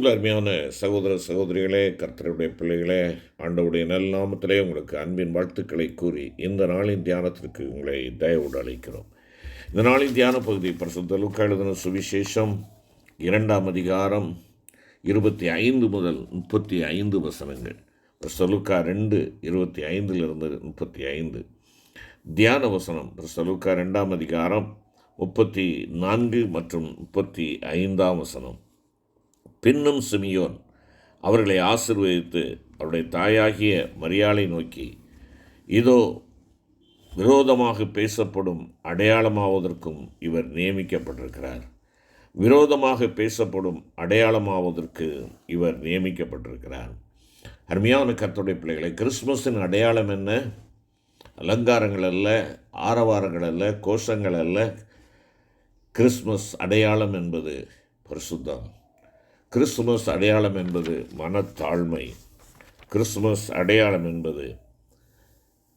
கிறிஸ்துவுக்குள் அருமையான சகோதர சகோதரிகளே கர்த்தருடைய பிள்ளைகளே ஆண்டவுடைய நல்நாமத்திலே உங்களுக்கு அன்பின் வாழ்த்துக்களை கூறி இந்த நாளின் தியானத்திற்கு உங்களை தயவோடு அழைக்கிறோம். இந்த நாளின் தியான பகுதி பிரசுத்த லுக்கா எழுதின சுவிசேஷம் இரண்டாம் அதிகாரம் இருபத்தி ஐந்து முதல் முப்பத்தி ஐந்து வசனங்கள். பிரசுத்த லுக்கா ரெண்டு இருபத்தி ஐந்திலிருந்து முப்பத்தி ஐந்து. தியான வசனம் பிரசுத்த லுக்கா ரெண்டாம் அதிகாரம் முப்பத்தி நான்கு மற்றும் முப்பத்தி ஐந்தாம் வசனம். பின்னும் சிமியோன். அவர்களை ஆசிர்வதித்து அவருடைய தாயாகிய மரியாளை நோக்கி இதோ விரோதமாக பேசப்படும் அடையாளமாவதற்கும் இவர் நியமிக்கப்பட்டிருக்கிறார். விரோதமாக பேசப்படும் அடையாளமாவதற்கு இவர் நியமிக்கப்பட்டிருக்கிறார். அருமையான கத்தோடைய பிள்ளைகளை கிறிஸ்மஸின் அடையாளம் என்ன? அலங்காரங்கள் அல்ல ஆரவாரங்கள் அல்ல கோஷங்கள் அல்ல. கிறிஸ்மஸ் அடையாளம் என்பது பரிசுத்தம். கிறிஸ்துமஸ் அடையாளம் என்பது மனத்தாழ்மை. கிறிஸ்துமஸ் அடையாளம் என்பது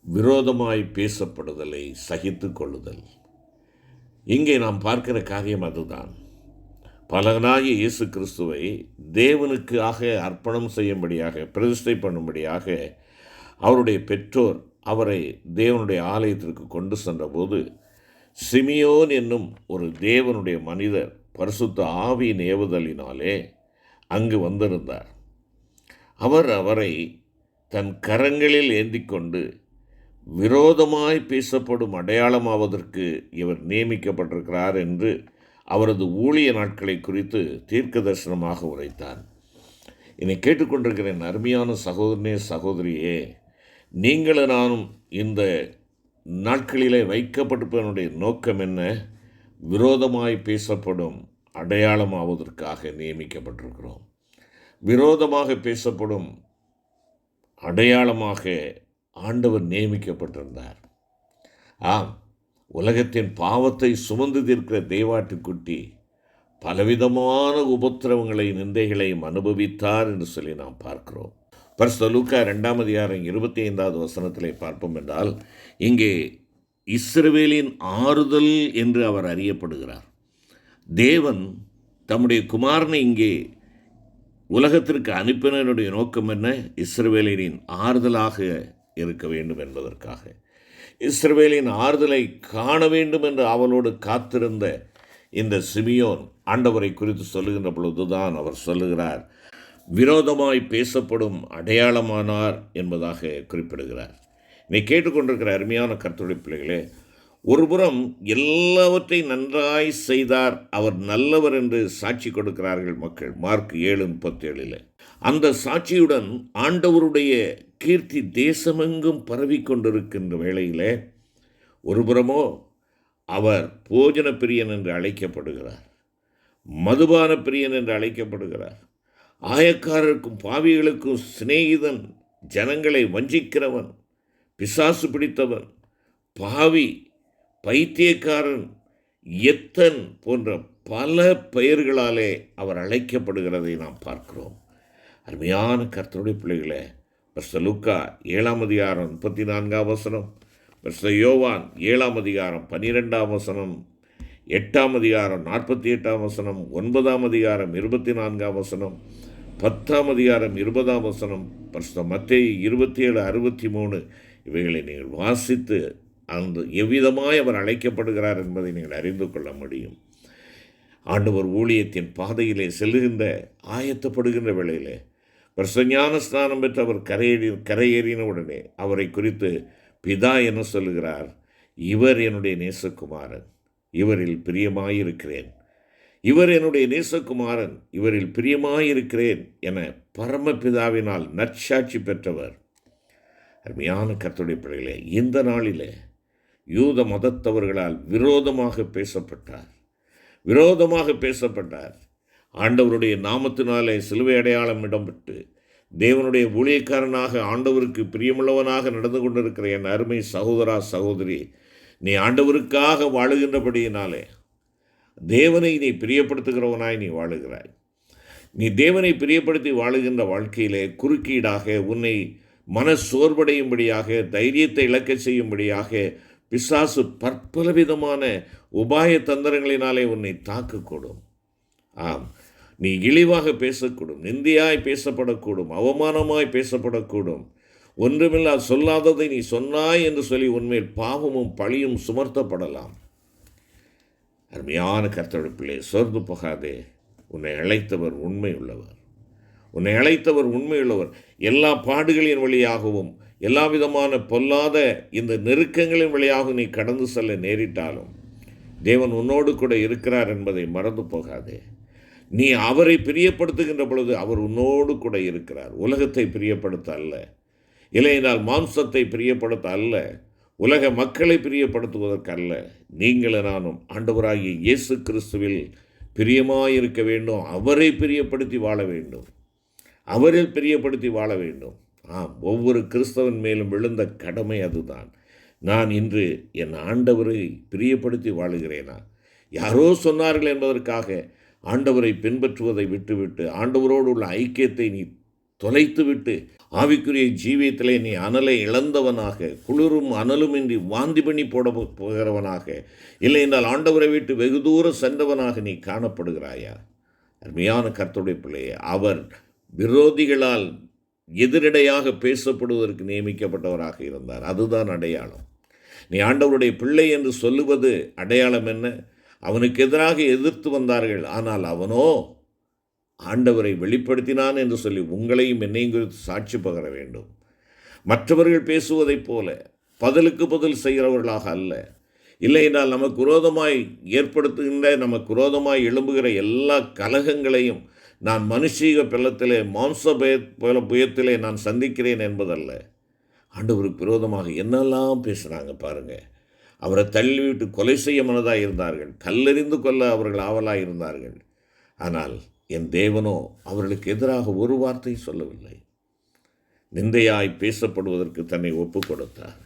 விரோதமாய் பேசப்படுதலை சகித்து கொள்ளுதல். இங்கே நாம் பார்க்கிற காரியம் அதுதான். பலனாகிய இயேசு கிறிஸ்துவை தேவனுக்காக அர்ப்பணம் செய்யும்படியாக பிரதிஷ்டை பண்ணும்படியாக அவருடைய பெற்றோர் அவரை தேவனுடைய ஆலயத்திற்கு கொண்டு சென்றபோது சிமியோன் என்னும் ஒரு தேவனுடைய மனிதர் பரிசுத்த ஆவியின் ஏவுதலினாலே அங்கு வந்திருந்தார். அவர் அவரை தன் கரங்களில் ஏந்தி கொண்டு விரோதமாய் பேசப்படும் அடையாளமாவதற்கு இவர் நியமிக்கப்பட்டிருக்கிறார் என்று அவரது ஊழிய நாட்களை குறித்து தீர்க்க தரிசனமாக உரைத்தார். என்னை கேட்டுக்கொண்டிருக்கிறேன் அருமையான சகோதரனே சகோதரியே நீங்களும் நானும் இந்த நாட்களிலே வைக்கப்பட்டிருப்பதனுடைய நோக்கம் என்ன? விரோதமாய் பேசப்படும் அடையாளமாவதற்காக நியமிக்கப்பட்டிருக்கிறோம். விரோதமாக பேசப்படும் அடையாளமாக ஆண்டவர் நியமிக்கப்பட்டிருந்தார். ஆம் உலகத்தின் பாவத்தை சுமந்து தீர்க்கிற தெய்வாட்டுக்குட்டி பலவிதமான உபத்திரவங்களை நிந்தைகளையும் அனுபவித்தார் என்று சொல்லி நாம் பார்க்கிறோம். பரிசு லூக்கா ரெண்டாம் அதிகாரம் இருபத்தி ஐந்தாவது வசனத்திலே பார்ப்போம் என்றால் இங்கே இஸ்ரவேலின் ஆறுதல் என்று அவர் அறியப்படுகிறார். தேவன் தம்முடைய குமாரனை இங்கே உலகத்திற்கு அனுப்பினருடைய நோக்கம் என்ன? இஸ்ரவேலரின் ஆறுதலாக இருக்க வேண்டும் என்பதற்காக. இஸ்ரவேலின் ஆறுதலை காண வேண்டும் என்று அவளோடு காத்திருந்த இந்த சிமியோன் ஆண்டவரை குறித்து சொல்லுகின்ற பொழுதுதான் அவர் சொல்லுகிறார் விரோதமாய் பேசப்படும் அடையாளமானார் என்பதாக குறிப்பிடுகிறார். நீ கேட்டுக்கொண்டிருக்கிற அருமையான கருத்துடைய பிள்ளைகளே ஒருபுறம் எல்லாவற்றையும் நன்றாய் செய்தார் அவர் நல்லவர் என்று சாட்சி கொடுக்கிறார்கள் மக்கள். மார்க் ஏழு முப்பத்தேழில். அந்த சாட்சியுடன் ஆண்டவருடைய கீர்த்தி தேசமெங்கும் பரவி கொண்டிருக்கின்ற வேளையிலே ஒருபுறமோ அவர் போஜன பிரியன் என்று அழைக்கப்படுகிறார். மதுபான பிரியன் என்று அழைக்கப்படுகிறார். ஆயக்காரருக்கும் பாவிகளுக்கும் சிநேகிதன் ஜனங்களை வஞ்சிக்கிறவன் பிசாசு பிடித்தவன் பாவி பைத்தியக்காரன் எத்தன் போன்ற பல பெயர்களாலே அவர் அழைக்கப்படுகிறதை நாம் பார்க்கிறோம். அருமையான கர்த்தருடைய பிள்ளைகளே பஸ்த லுக்கா ஏழாம் அதிகாரம் முப்பத்தி நான்காம் வசனம் பஸ்த யோவான் ஏழாம் அதிகாரம் பன்னிரெண்டாம் வசனம் எட்டாம் அதிகாரம் நாற்பத்தி எட்டாம் வசனம் ஒன்பதாம் அதிகாரம் இருபத்தி நான்காம் வசனம் பத்தாம் அதிகாரம் இருபதாம் வசனம் பரிசுத்த மத்திய இருபத்தி ஏழு அறுபத்தி மூணு இவைகளை நீங்கள் வாசித்து அந்த எவ்விதமாய் அவர் அழைக்கப்படுகிறார் என்பதை நீங்கள் அறிந்து கொள்ள முடியும். ஆண்டவர் ஊழியத்தின் பாதையிலே செல்லுகின்ற ஆயத்தப்படுகின்ற வேளையிலே பிரசஞான ஸ்நானம் பெற்று அவர் கரையேறி கரையேறின உடனே அவரை குறித்து பிதா என்ன சொல்லுகிறார்? இவர் என்னுடைய நேசகுமாரன் இவரில் பிரியமாயிருக்கிறேன். இவர் என்னுடைய நேசகுமாரன் இவரில் பிரியமாயிருக்கிறேன் என பரமபிதாவினால் நற்சாட்சி பெற்றவர். அருமையான கர்த்தருடைய பிள்ளைகளே இந்த நாளிலே யூத மதத்தவர்களால் விரோதமாக பேசப்பட்டார். விரோதமாக பேசப்பட்டார். ஆண்டவருடைய நாமத்தினாலே சிலுவை அடையாளம் இடம்பெற்று தேவனுடைய ஊழியக்காரனாக ஆண்டவருக்கு பிரியமுள்ளவனாக நடந்து கொண்டிருக்கிற என் அருமை சகோதரா சகோதரி நீ ஆண்டவருக்காக வாழுகின்றபடியினாலே தேவனை நீ பிரியப்படுத்துகிறவனாய் நீ வாழுகிறாய். நீ தேவனை பிரியப்படுத்தி வாழுகின்ற வாழ்க்கையிலே குறுக்கீடாக உன்னை மன சோர்வடையும்படியாக தைரியத்தை இழக்கச் செய்யும்படியாக பிசாசு பற்பல விதமான உபாய தந்திரங்களினாலே உன்னை தாக்கக்கூடும். ஆம் நீ இழிவாக பேசக்கூடும் நிந்தியாய் பேசப்படக்கூடும் அவமானமாய் பேசப்படக்கூடும். ஒன்றுமில்லா சொல்லாததை நீ சொன்னாய் என்று சொல்லி உன்மேல் பாவமும் பழியும் சுமர்த்தப்படலாம். அருமையான கர்த்தருடைய சோர்ந்து போகாதே உன்னை அழைத்தவர் உண்மை உள்ளவர் உன்னை அழைத்தவர் உண்மையுள்ளவர். எல்லா பாடுகளின் வழியாகவும் எல்லா விதமான பொல்லாத இந்த நெருக்கங்களின் வழியாக நீ கடந்து செல்ல நேரிட்டாலும் தேவன் உன்னோடு கூட இருக்கிறார் என்பதை மறந்து போகாதே. நீ அவரை பிரியப்படுத்துகின்ற பொழுது அவர் உன்னோடு கூட இருக்கிறார். உலகத்தை பிரியப்படுத்த அல்ல. இல்லையென்றால் மாம்சத்தை பிரியப்படுத்த அல்ல. உலக மக்களை பிரியப்படுத்துவதற்கு அல்ல. நீங்கள் நானும் ஆண்டவராகிய இயேசு கிறிஸ்துவில் பிரியமாயிருக்க வேண்டும். அவரை பிரியப்படுத்தி வாழ வேண்டும். அவரில் பிரியப்படுத்தி வாழ வேண்டும். ஆம் ஒவ்வொரு கிறிஸ்தவன் மேலும் விழுந்த கடமை அதுதான். நான் இன்று என் ஆண்டவரை பிரியப்படுத்தி வாழுகிறேனா? யாரோ சொன்னார்கள் என்பதற்காக ஆண்டவரை பின்பற்றுவதை விட்டுவிட்டு ஆண்டவரோடு உள்ள ஐக்கியத்தை நீ தொலைத்துவிட்டு ஆவிக்குரிய ஜீவியத்திலே நீ அனலை இழந்தவனாக குளிரும் அனலுமின்றி வாந்தி பண்ணி போட போகிறவனாக இல்லை என்றால் ஆண்டவரை விட்டு வெகு தூரம் சென்றவனாக நீ காணப்படுகிறாயா? அருமையான கர்த்தருடைய பிள்ளையே அவர் விரோதிகளால் எதிரடையாக பேசப்படுவதற்கு நியமிக்கப்பட்டவராக இருந்தார். அதுதான் அடையாளம். நீ ஆண்டவருடைய பிள்ளை என்று சொல்லுவது அடையாளம் என்ன? அவனுக்கு எதிராக எதிர்த்து வந்தார்கள். ஆனால் அவனோ ஆண்டவரை வெளிப்படுத்தினான் என்று சொல்லி உங்களையும் என்னையும் குறித்து சாட்சி பகர வேண்டும். மற்றவர்கள் பேசுவதைப் போல பதிலுக்கு பதில் செய்கிறவர்களாக அல்ல. இல்லை என்றால் நமக்கு விரோதமாய் ஏற்படுத்துகின்ற நமக்கு விரோதமாய் எழும்புகிற எல்லா கலகங்களையும் நான் மனுஷீக பிள்ளத்திலே மாம்ச பய புயத்திலே நான் சந்திக்கிறேன் என்பதல்ல. ஆண்டவருக்கு விரோதமாக என்னெல்லாம் பேசுகிறாங்க பாருங்கள் அவரை தள்ளிவிட்டு கொலை செய்ய மனதாக இருந்தார்கள். கல்லெறிந்து கொள்ள அவர்கள் ஆவலாக இருந்தார்கள். ஆனால் என் தேவனோ அவர்களுக்கு எதிராக ஒரு வார்த்தை சொல்லவில்லை. நிந்தையாய் பேசப்படுவதற்கு தன்னை ஒப்பு கொடுத்தார்.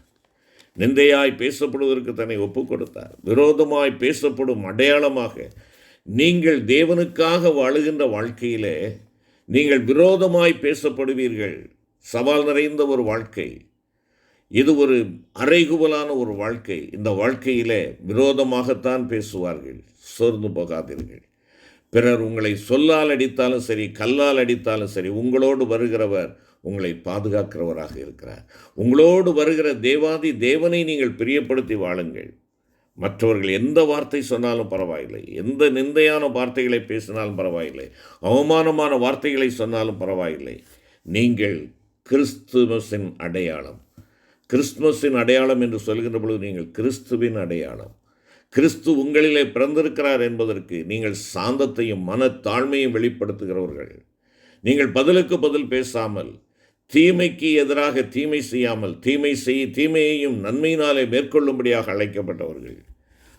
நிந்தையாய் பேசப்படுவதற்கு தன்னை ஒப்பு கொடுத்தார். விரோதமாய் பேசப்படும் அடையாளமாக நீங்கள் தேவனுக்காக வாழுகின்ற வாழ்க்கையிலே நீங்கள் விரோதமாய் பேசப்படுவீர்கள். சவால் நிறைந்த ஒரு வாழ்க்கை. இது ஒரு அறைகுவலான ஒரு வாழ்க்கை. இந்த வாழ்க்கையிலே விரோதமாகத்தான் பேசுவார்கள். சோர்ந்து போகாதீர்கள். பிறர் உங்களை சொல்லால் அடித்தாலும் சரி கல்லால் அடித்தாலும் சரி உங்களோடு வருகிறவர் உங்களை பாதுகாக்கிறவராக இருக்கிறார். உங்களோடு வருகிற தேவாதி தேவனை நீங்கள் பிரியப்படுத்தி வாழுங்கள். மற்றவர்கள் எந்த வார்த்தை சொன்னாலும் பரவாயில்லை. எந்த நிந்தையான வார்த்தைகளை பேசினாலும் பரவாயில்லை. அவமானமான வார்த்தைகளை சொன்னாலும் பரவாயில்லை. நீங்கள் கிறிஸ்துமஸின் அடையாளம். கிறிஸ்துமஸின் அடையாளம் என்று சொல்கின்ற பொழுது நீங்கள் கிறிஸ்துவின் அடையாளம். கிறிஸ்து உங்களிலே பிறந்திருக்கிறார் என்பதற்கு நீங்கள் சாந்தத்தையும் மன தாழ்மையும் வெளிப்படுத்துகிறவர்கள். நீங்கள் பதிலுக்கு பதில் பேசாமல் தீமைக்கு எதிராக தீமை செய்யாமல் தீமை செய் தீமையையும் நன்மையினாலே மேற்கொள்ளும்படியாக அழைக்கப்பட்டவர்கள்.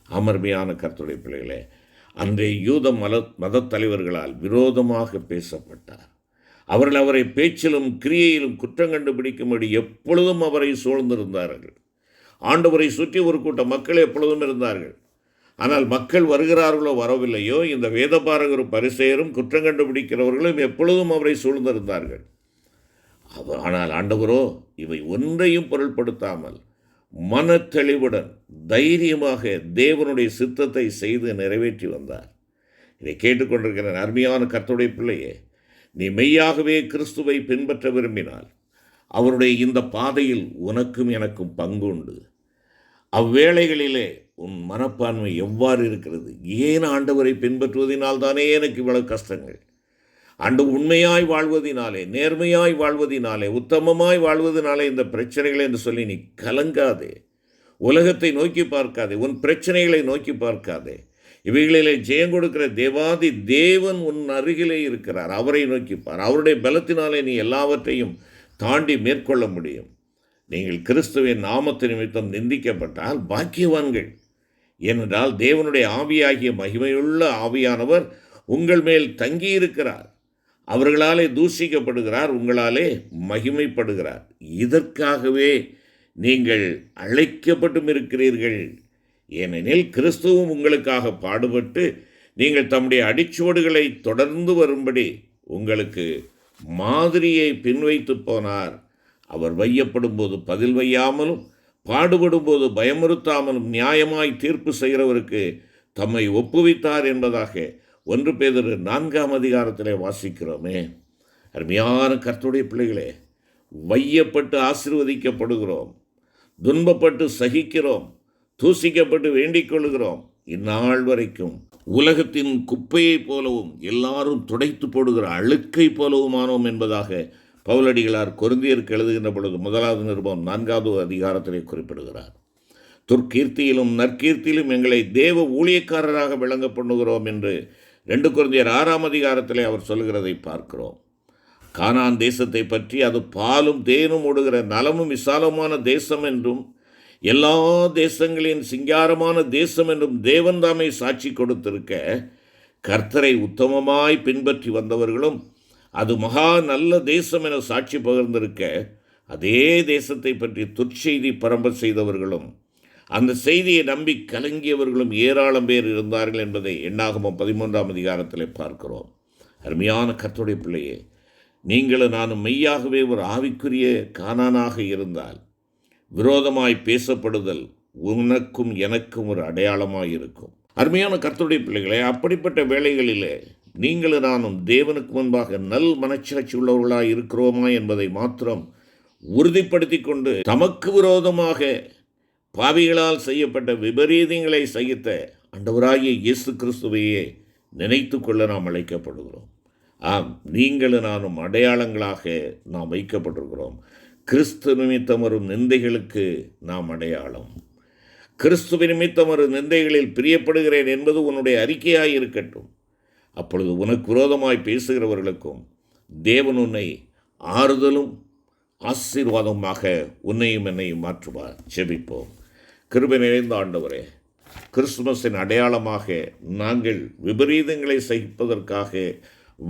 அமர்மையான கர்த்துடைய பிள்ளைகளே அன்றைய யூத மத மதத் தலைவர்களால் விரோதமாக பேசப்பட்டார். அவர்கள் அவரை பேச்சிலும் கிரியையிலும் குற்றம் கண்டுபிடிக்கும்படி எப்பொழுதும் அவரை சூழ்ந்திருந்தார்கள். ஆண்டவரை சுற்றி ஒரு கூட்டம் மக்கள் எப்பொழுதும் இருந்தார்கள். ஆனால் மக்கள் வருகிறார்களோ வரவில்லையோ இந்த வேதபாரகரும் பரிசெயரும் குற்றம் கண்டுபிடிக்கிறவர்களும் எப்பொழுதும் அவரை சூழ்ந்திருந்தார்கள். ஆனால் ஆண்டவரோ இவை ஒன்றையும் பொருள்படுத்தாமல் மனத்தெளிவுடன் தைரியமாக தேவனுடைய சித்தத்தை செய்து நிறைவேற்றி வந்தார். இதை கேட்டுக்கொண்டிருக்கிற அருமையான கர்த்தருடைய பிள்ளையே நீ மெய்யாகவே கிறிஸ்துவை பின்பற்ற விரும்பினால் அவருடைய இந்த பாதையில் உனக்கும் எனக்கும் பங்கு உண்டு அவ்வேளைகளிலே உன் மனப்பான்மை எவ்வாறு இருக்கிறது? ஏன் ஆண்டவரை பின்பற்றுவதனால் தானே எனக்கு இவ்வளவு கஷ்டங்கள்? ஆண்டு உண்மையாய் வாழ்வதினாலே நேர்மையாய் வாழ்வதினாலே உத்தமமாய் வாழ்வதனாலே இந்த பிரச்சனைகளை என்று சொல்லி நீ கலங்காதே. உலகத்தை நோக்கி பார்க்காதே உன் பிரச்சனைகளை நோக்கி பார்க்காதே. இவைகளிலே ஜெயம் கொடுக்கிற தேவாதி தேவன் உன் அருகிலே இருக்கிறார். அவரை நோக்கிப்பார் அவருடைய பலத்தினாலே நீ எல்லாவற்றையும் தாண்டி மேற்கொள்ள முடியும். நீங்கள் கிறிஸ்துவின் நாமத்து நிமித்தம் நிந்திக்கப்பட்டால் பாக்கியவான்கள். ஏனென்றால் தேவனுடைய ஆவியாகிய மகிமையுள்ள ஆவியானவர் உங்கள் மேல் தங்கியிருக்கிறார். அவர்களாலே தூஷிக்கப்படுகிறார் உங்களாலே மகிமைப்படுகிறார். இதற்காகவே நீங்கள் அழைக்கப்பட்டும் இருக்கிறீர்கள். ஏனெனில் கிறிஸ்துவும் உங்களுக்காக பாடுபட்டு நீங்கள் தம்முடைய அடிச்சுவடுகளை தொடர்ந்து வரும்படி உங்களுக்கு மாதிரியை பின்வைத்து போனார். அவர் வையப்படும் போது பதில் வையாமலும் பாடுபடும் போது பயமுறுத்தாமலும் நியாயமாய் தீர்ப்பு செய்கிறவருக்கு தம்மை ஒப்புவித்தார் என்பதாக ஒன்று பேதர் நான்காம் அதிகாரத்திலே வாசிக்கிறோமே. அருமையான கர்த்துடைய பிள்ளைகளே வையப்பட்டு ஆசீர்வதிக்கப்படுகிறோம். துன்பப்பட்டு சகிக்கிறோம். தூசிக்கப்பட்டு வேண்டிக் கொள்கிறோம் இந்நாள் வரைக்கும் உலகத்தின் குப்பையைப் போலவும் எல்லாரும் துடைத்து போடுகிற அழுக்கை போலவுமானோம் என்பதாக பவுலடிகளார் கொருந்தியருக்கு எழுதுகின்ற பொழுது முதலாவது நிருபம் நான்காவது அதிகாரத்திலே குறிப்பிடுகிறார். துர்க்கீர்த்தியிலும் நற்கீர்த்தியிலும் எங்களை தேவ ஊழியக்காரராக விளங்க பண்ணுகிறோம் என்று ரெண்டு குழந்தையர் ஆறாம் அதிகாரத்தில் அவர் சொல்கிறதை பார்க்கிறோம். கானான் தேசத்தை பற்றி அது பாலும் தேனும் ஓடுகிற நலமும் விசாலமான தேசம் என்றும் எல்லா தேசங்களின் சிங்காரமான தேசம் என்றும் தேவன் தாமே சாட்சி கொடுத்திருக்க கர்த்தரை உத்தமமாய் பின்பற்றி வந்தவர்களும் அது மகா நல்ல தேசம் என சாட்சி பகிர்ந்திருக்க அதே தேசத்தை பற்றி துர்ச்செய்தி பரம்ப செய்தவர்களும் அந்த செய்தியை நம்பி கலங்கியவர்களும் ஏராளம் பேர் இருந்தார்கள் என்பதை எண்ணாகமம் பதிமூன்றாம் அதிகாரத்தில் பார்க்கிறோம். அருமையான கத்துடைய பிள்ளையே நீங்களும் நானும் மெய்யாகவே ஒரு ஆவிக்குரிய காணானாக இருந்தால் விரோதமாய் பேசப்படுதல் உனக்கும் எனக்கும் ஒரு அடையாளமாக இருக்கும் அருமையான கர்த்தருடைய பிள்ளைகளே அப்படிப்பட்ட வேளைகளிலே நீங்களும் நானும் தேவனுக்கு முன்பாக நல் மனச்சாட்சி உள்ளவர்களாக இருக்கிறோமா என்பதை மாத்திரம் உறுதிப்படுத்தி கொண்டு தமக்கு விரோதமாக பாவிகளால் செய்யப்பட்ட விபரீதங்களை சகித்த அண்டவராகிய இயேசு கிறிஸ்துவையே நினைத்து கொள்ள நாம் அழைக்கப்படுகிறோம். ஆம் நீங்களும் நானும் அடையாளங்களாக நாம் வைக்கப்பட்டிருக்கிறோம். கிறிஸ்து நிமித்தம் வரும் நிந்தைகளுக்கு நாம் அடையாளம். கிறிஸ்துவ நிமித்தம் வரும் நிந்தைகளில் பிரியப்படுகிறேன் என்பது உன்னுடைய அறிக்கையாய் இருக்கட்டும். அப்பொழுது உனக்கு விரோதமாய் பேசுகிறவர்களுக்கும் தேவன் உன்னை ஆறுதலும் ஆசீர்வாதமாக உன்னையும் என்னையும் மாற்றுவார். செபிப்போம் கிருபை நிறைந்த ஆண்டவரே கிறிஸ்துமஸின் அடையாளமாக நாங்கள் விபரீதங்களை சகிப்பதற்காக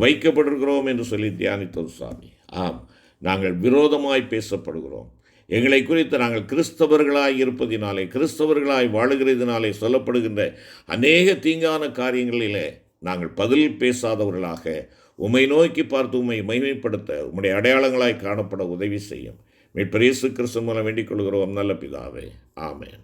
வைக்கப்படுகிறோம் என்று சொல்லி தியானித்தோம் சாமி. ஆம் நாங்கள் விரோதமாய் பேசப்படுகிறோம். எங்களை குறித்து நாங்கள் கிறிஸ்தவர்களாய் இருப்பதினாலே கிறிஸ்தவர்களாய் வாழுகிறதினாலே சொல்லப்படுகின்ற அநேக தீங்கான காரியங்களிலே நாங்கள் பதில் பேசாதவர்களாக உமை நோக்கி பார்த்து உம்மை மகிமைப்படுத்த உம்முடைய அடையாளங்களாய் காணப்பட உதவி செய்யும். மீட்பரேசு கிறிஸ்து மூலம் வேண்டிக் கொள்கிறோம் நல்ல பிதாவே. ஆமேன்.